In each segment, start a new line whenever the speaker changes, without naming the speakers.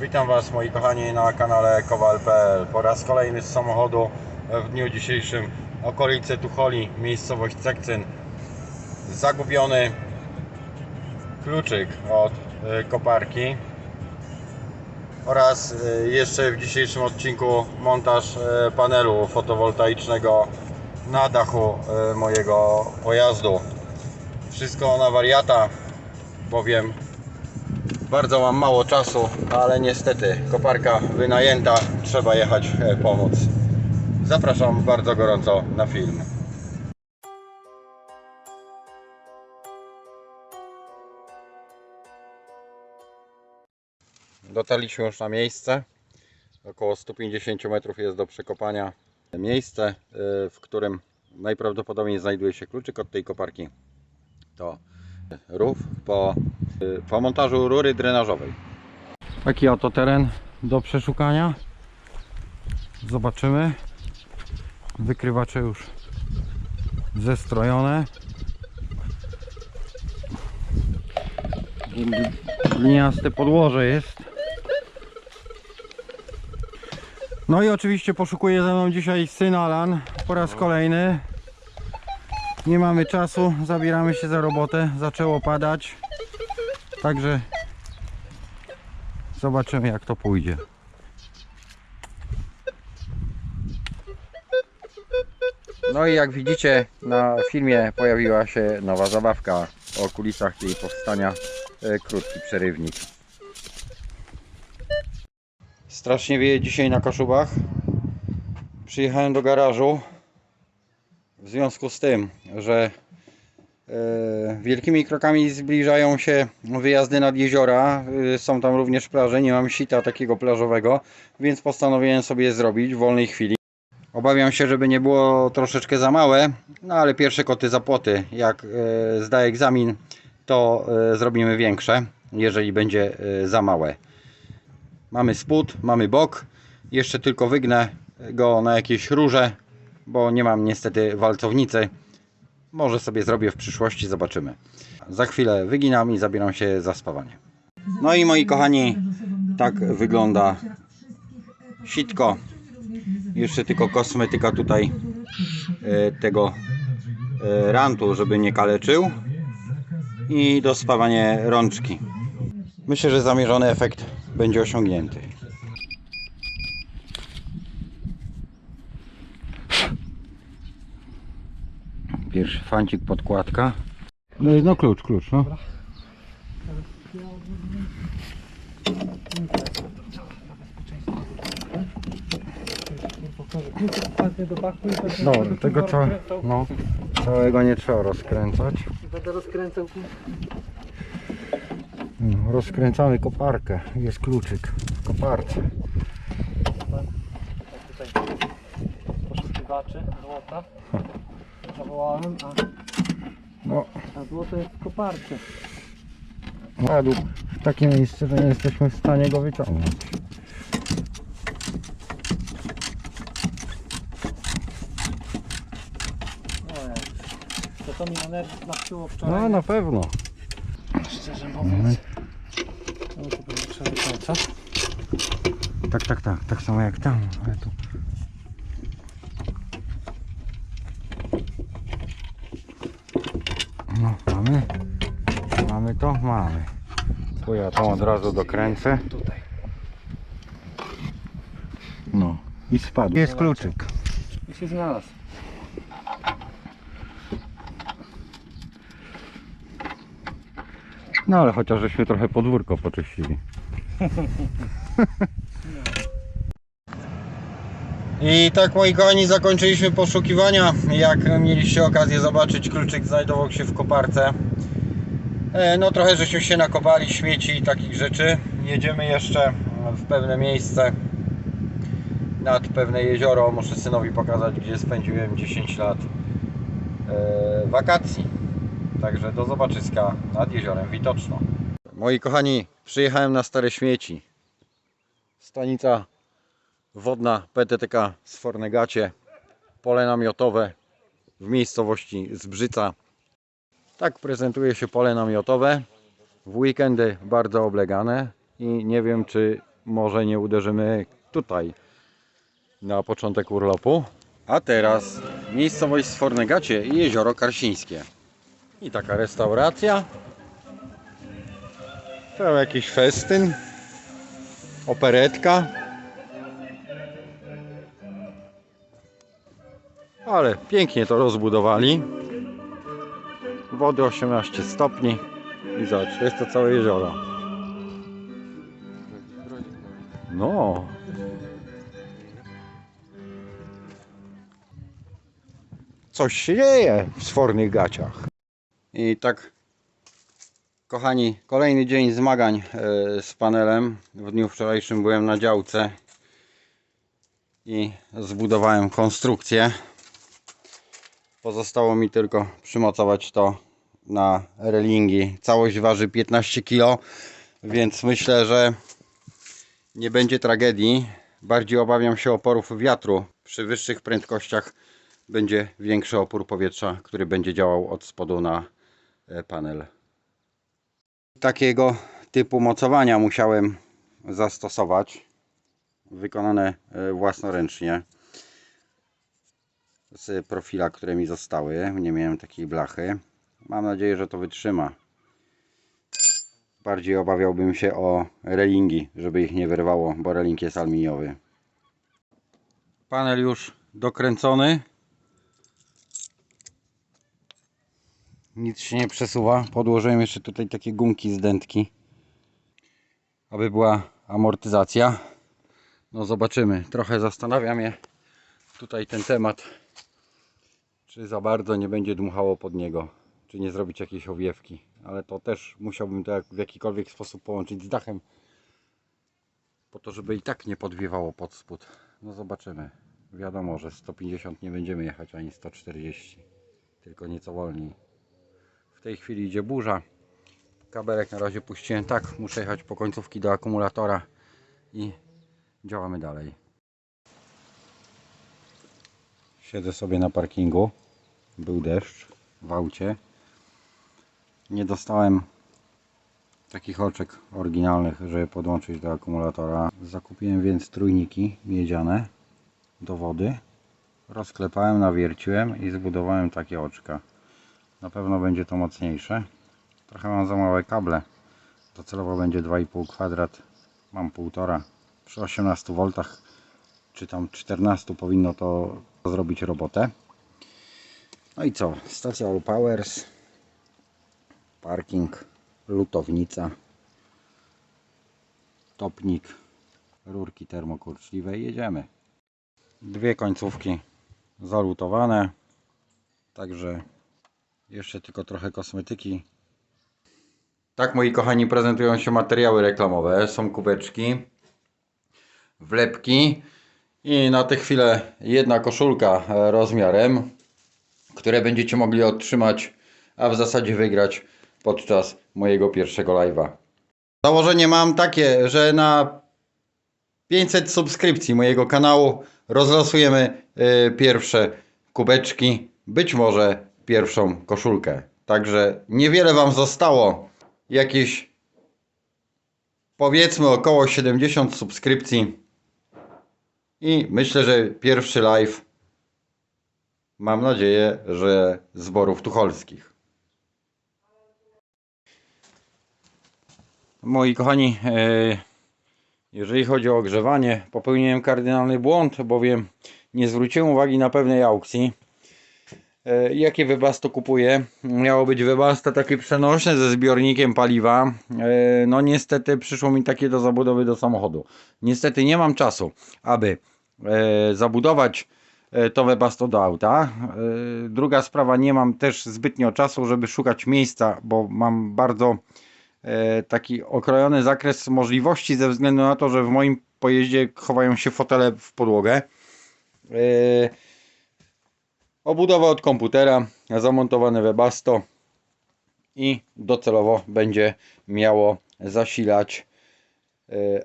Witam Was moi kochani na kanale Kowal.pl Po raz kolejny z samochodu w dniu dzisiejszym okolice Tucholi, miejscowość Cekcyn Zagubiony kluczyk od y, koparki oraz y, jeszcze w dzisiejszym odcinku montaż y, panelu fotowoltaicznego na dachu mojego pojazdu. Wszystko na wariata, bowiem bardzo mam mało czasu, ale niestety koparka wynajęta, trzeba jechać e, pomóc. Zapraszam bardzo gorąco na film. Dotarliśmy już na miejsce. Około 150 metrów jest do przekopania miejsce, e, w którym najprawdopodobniej znajduje się kluczyk od tej koparki. To rów po po montażu rury drenażowej. Taki oto teren do przeszukania. Zobaczymy. Wykrywacze już zestrojone. Gliniaste podłoże jest. No i oczywiście poszukuje ze mną dzisiaj syn Alan po raz kolejny. Nie mamy czasu, zabieramy się za robotę. Zaczęło padać. Także zobaczymy jak to pójdzie. No i jak widzicie na filmie pojawiła się nowa zabawka o kulisach jej powstania e, krótki przerywnik. Strasznie wieje dzisiaj na Kaszubach. Przyjechałem do garażu w związku z tym, że E, Wielkimi krokami zbliżają się wyjazdy nad jeziora. E, Są tam również plaże. Nie mam sita takiego plażowego, więc postanowiłem sobie zrobić w wolnej chwili. Obawiam się, żeby nie było troszeczkę za małe, no ale pierwsze koty za płoty. Jak e, zda egzamin, to e, zrobimy większe, jeżeli będzie za małe. Mamy spód, mamy bok. Jeszcze tylko wygnę go na jakieś róże, bo nie mam niestety walcownicy. Może sobie zrobię w przyszłości, zobaczymy. Za chwilę wyginam i zabieram się za spawanie. No i moi kochani, tak wygląda sitko. Jeszcze tylko kosmetyka tutaj e, tego e, rantu, żeby nie kaleczył. I dospawanie rączki. Myślę, że zamierzony efekt będzie osiągnięty. Pierwszy fancik, podkładka. No, no klucz, klucz, no. No, tego trzeba, no, całego nie trzeba rozkręcać.
Będę rozkręcał
No, rozkręcamy koparkę, jest kluczyk w koparce.
tutaj poszukiwaczy złota. Zawołałem, a,
No,
a złoto jest w koparce.
padł w takie miejsce, że nie jesteśmy w stanie go wyciągnąć.
Ojej. To to mi energii napiło wczoraj.
No, na pewno.
Szczerze mówiąc. No to będzie trzeba wykończać.
Tak, tak, tak, tak samo jak tam, ale tu. No, mamy. Mamy. Tu ja to od razu dokręcę.
Tutaj.
No. I spadł. Jest kluczyk.
I się znalazł.
No ale chociaż żeśmy trochę podwórko poczyścili. I tak moi kochani zakończyliśmy poszukiwania. Jak mieliście okazję zobaczyć, kluczyk znajdował się w koparce. E, No trochę żeśmy się nakopali śmieci i takich rzeczy. Jedziemy jeszcze w pewne miejsce nad pewne jezioro. Muszę synowi pokazać, gdzie spędziłem 10 lat e, wakacji. Także do zobaczyska nad jeziorem Witoczno. Moi kochani, przyjechałem na Stare Śmieci. Stanica wodna PTTK z Fornegacie. Pole namiotowe w miejscowości Zbrzyca. Tak prezentuje się pole namiotowe. W weekendy bardzo oblegane i nie wiem czy może nie uderzymy tutaj na początek urlopu. A teraz miejscowość Sfornegacie i jezioro Karsińskie. I taka restauracja. To jakiś festyn. Operetka. Ale pięknie to rozbudowali. Wody 18 stopni. I zobacz, jest to całe jezioro. No. Coś się dzieje w sfornych gaciach. I tak, kochani, kolejny dzień zmagań e, z panelem. W dniu wczorajszym byłem na działce i zbudowałem konstrukcję. Pozostało mi tylko przymocować to na relingi. Całość waży 15 kg, więc myślę, że nie będzie tragedii. Bardziej obawiam się oporów wiatru. Przy wyższych prędkościach będzie większy opór powietrza, który będzie działał od spodu na e, panel. Takiego typu mocowania musiałem zastosować. Wykonane e, własnoręcznie z profila, które mi zostały. Nie miałem takiej blachy. Mam nadzieję, że to wytrzyma. Bardziej obawiałbym się o relingi, żeby ich nie wyrwało, bo reling jest aluminiowy. Panel już dokręcony. Nic się nie przesuwa. Podłożyłem jeszcze tutaj takie gumki z dętki, aby była amortyzacja. No zobaczymy. Trochę zastanawia mnie tutaj ten temat, czy za bardzo nie będzie dmuchało pod niego, czy nie zrobić jakiejś owiewki. Ale to też musiałbym to w jakikolwiek sposób połączyć z dachem, po to, żeby i tak nie podwiewało pod spód. No zobaczymy. Wiadomo, że 150 nie będziemy jechać ani 140, tylko nieco wolniej. W tej chwili idzie burza. Kabelek na razie puściłem tak, muszę jechać po końcówki do akumulatora i działamy dalej. Siedzę sobie na parkingu. Był deszcz w aucie. Nie dostałem takich oczek oryginalnych, żeby podłączyć do akumulatora. Zakupiłem więc trójniki miedziane do wody. Rozklepałem, nawierciłem i zbudowałem takie oczka. Na pewno będzie to mocniejsze. Trochę mam za małe kable. Docelowo będzie 2,5 kwadrat. Mam 1,5. Przy 18 V czy tam 14 powinno to zrobić robotę. No i co? Stacja All Powers. Parking. Lutownica. Topnik. Rurki termokurczliwe i jedziemy. Dwie końcówki zalutowane. Także jeszcze tylko trochę kosmetyki. Tak, moi kochani, prezentują się materiały reklamowe. Są kubeczki, wlepki i na tę chwilę jedna koszulka e, rozmiarem, które będziecie mogli otrzymać, a w zasadzie wygrać podczas mojego pierwszego live'a. Założenie mam takie, że na 500 subskrypcji mojego kanału rozlosujemy y, pierwsze kubeczki, być może pierwszą koszulkę. Także niewiele Wam zostało. Jakieś powiedzmy około 70 subskrypcji. I myślę, że pierwszy live mam nadzieję, że zborów tucholskich. Moi kochani, e, jeżeli chodzi o ogrzewanie, popełniłem kardynalny błąd, bowiem nie zwróciłem uwagi na pewnej aukcji. E, Jakie wybasto kupuję? Miało być wybasto takie przenośne ze zbiornikiem paliwa. E, No niestety przyszło mi takie do zabudowy do samochodu. Niestety nie mam czasu, aby zabudować e, to webasto do auta. E, Druga sprawa, nie mam też zbytnio czasu, żeby szukać miejsca, bo mam bardzo e, taki okrojony zakres możliwości ze względu na to, że w moim pojeździe chowają się fotele w podłogę. Obudowa od komputera, zamontowane webasto i docelowo będzie miało zasilać,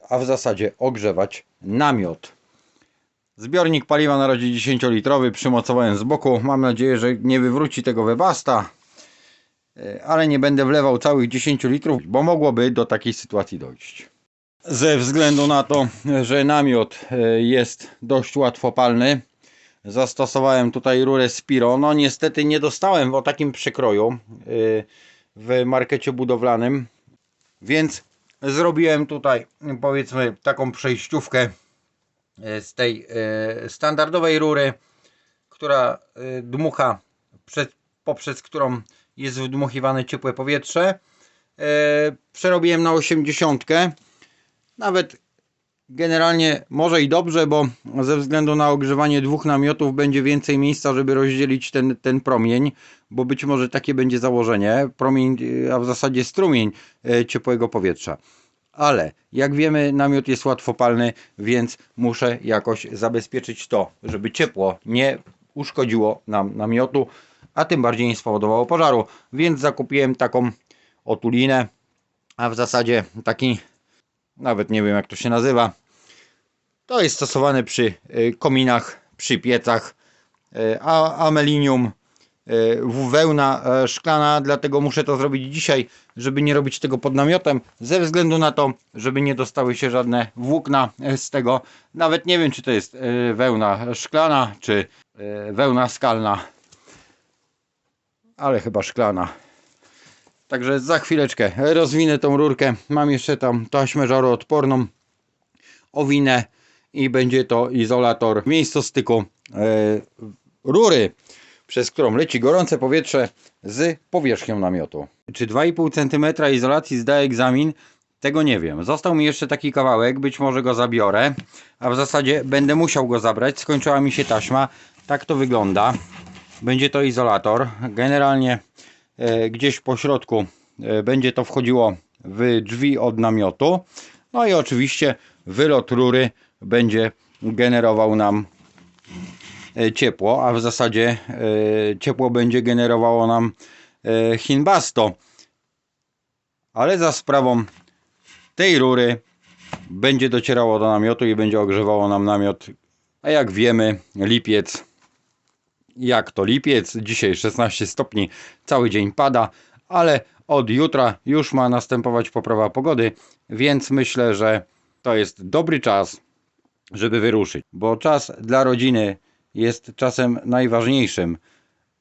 a w zasadzie ogrzewać namiot. Zbiornik paliwa na razie 10-litrowy, przymocowałem z boku. Mam nadzieję, że nie wywróci tego webasta, e, ale nie będę wlewał całych 10 litrów, bo mogłoby do takiej sytuacji dojść. Ze względu na to, że namiot e, jest dość łatwopalny, zastosowałem tutaj rurę Spiro. No niestety nie dostałem o takim przekroju e, w markecie budowlanym, więc zrobiłem tutaj powiedzmy taką przejściówkę z tej e, standardowej rury, która e, dmucha, przez, poprzez którą jest wdmuchiwane ciepłe powietrze. E, Przerobiłem na 80. Nawet generalnie może i dobrze, bo ze względu na ogrzewanie dwóch namiotów będzie więcej miejsca, żeby rozdzielić ten, ten promień, bo być może takie będzie założenie, promień, a w zasadzie strumień e, ciepłego powietrza. Ale jak wiemy, namiot jest łatwopalny, więc muszę jakoś zabezpieczyć to, żeby ciepło nie uszkodziło nam namiotu, a tym bardziej nie spowodowało pożaru. Więc zakupiłem taką otulinę, a w zasadzie taki, nawet nie wiem jak to się nazywa. To jest stosowane przy y, kominach, przy piecach, y, a amelinium, wełna e, szklana, dlatego muszę to zrobić dzisiaj, żeby nie robić tego pod namiotem, ze względu na to, żeby nie dostały się żadne włókna e, z tego. Nawet nie wiem, czy to jest e, wełna szklana, czy e, wełna skalna, ale chyba szklana. Także za chwileczkę rozwinę tą rurkę. Mam jeszcze tam taśmę żaroodporną, owinę i będzie to izolator w miejscu styku e, rury, przez którą leci gorące powietrze z powierzchnią namiotu. Czy 2,5 cm izolacji zda egzamin? Tego nie wiem. Został mi jeszcze taki kawałek, być może go zabiorę, a w zasadzie będę musiał go zabrać. Skończyła mi się taśma. Tak to wygląda. Będzie to izolator. Generalnie e, gdzieś po środku e, będzie to wchodziło w drzwi od namiotu. No i oczywiście wylot rury będzie generował nam ciepło, a w zasadzie e, ciepło będzie generowało nam e, Hinbasto. Ale za sprawą tej rury będzie docierało do namiotu i będzie ogrzewało nam namiot. A jak wiemy, lipiec jak to lipiec, dzisiaj 16 stopni, cały dzień pada, ale od jutra już ma następować poprawa pogody, więc myślę, że to jest dobry czas, żeby wyruszyć, bo czas dla rodziny jest czasem najważniejszym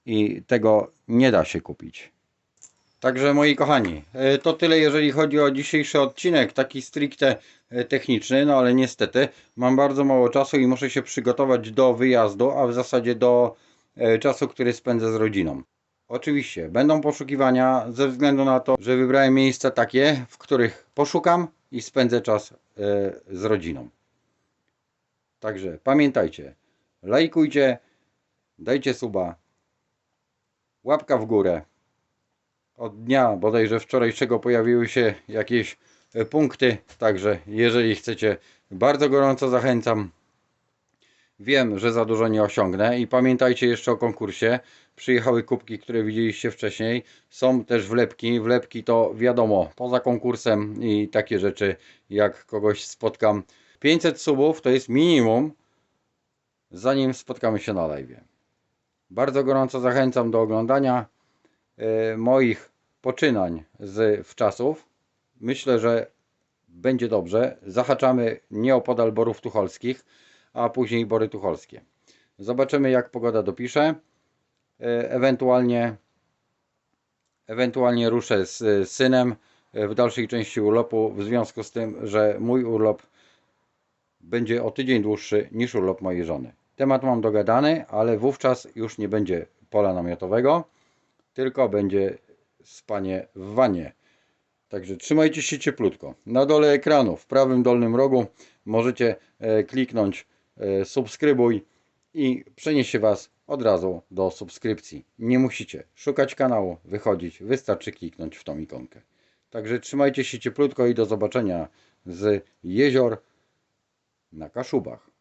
i tego nie da się kupić. Także moi kochani, e, to tyle jeżeli chodzi o dzisiejszy odcinek, taki stricte e, techniczny, no ale niestety mam bardzo mało czasu i muszę się przygotować do wyjazdu, a w zasadzie do e, czasu, który spędzę z rodziną. Oczywiście będą poszukiwania ze względu na to, że wybrałem miejsca takie, w których poszukam i spędzę czas z rodziną. Także pamiętajcie, lajkujcie, dajcie suba, łapka w górę. Od dnia bodajże wczorajszego pojawiły się jakieś e, punkty, także jeżeli chcecie, bardzo gorąco zachęcam. Wiem, że za dużo nie osiągnę i pamiętajcie jeszcze o konkursie. Przyjechały kubki, które widzieliście wcześniej. Są też wlepki. Wlepki to wiadomo, poza konkursem i takie rzeczy, jak kogoś spotkam. 500 subów to jest minimum, zanim spotkamy się na live. Bardzo gorąco zachęcam do oglądania e, moich poczynań z wczasów. Myślę, że będzie dobrze. Zahaczamy nieopodal Borów Tucholskich, a później Bory Tucholskie. Zobaczymy jak pogoda dopisze. E, Ewentualnie, ewentualnie ruszę z synem e, w dalszej części urlopu w związku z tym, że mój urlop będzie o tydzień dłuższy niż urlop mojej żony. Temat mam dogadany, ale wówczas już nie będzie pola namiotowego, tylko będzie spanie w wanie. Także trzymajcie się cieplutko. Na dole ekranu, w prawym dolnym rogu możecie e, kliknąć e, subskrybuj i przeniesie Was od razu do subskrypcji. Nie musicie szukać kanału, wychodzić, wystarczy kliknąć w tą ikonkę. Także trzymajcie się cieplutko i do zobaczenia z jezior na Kaszubach.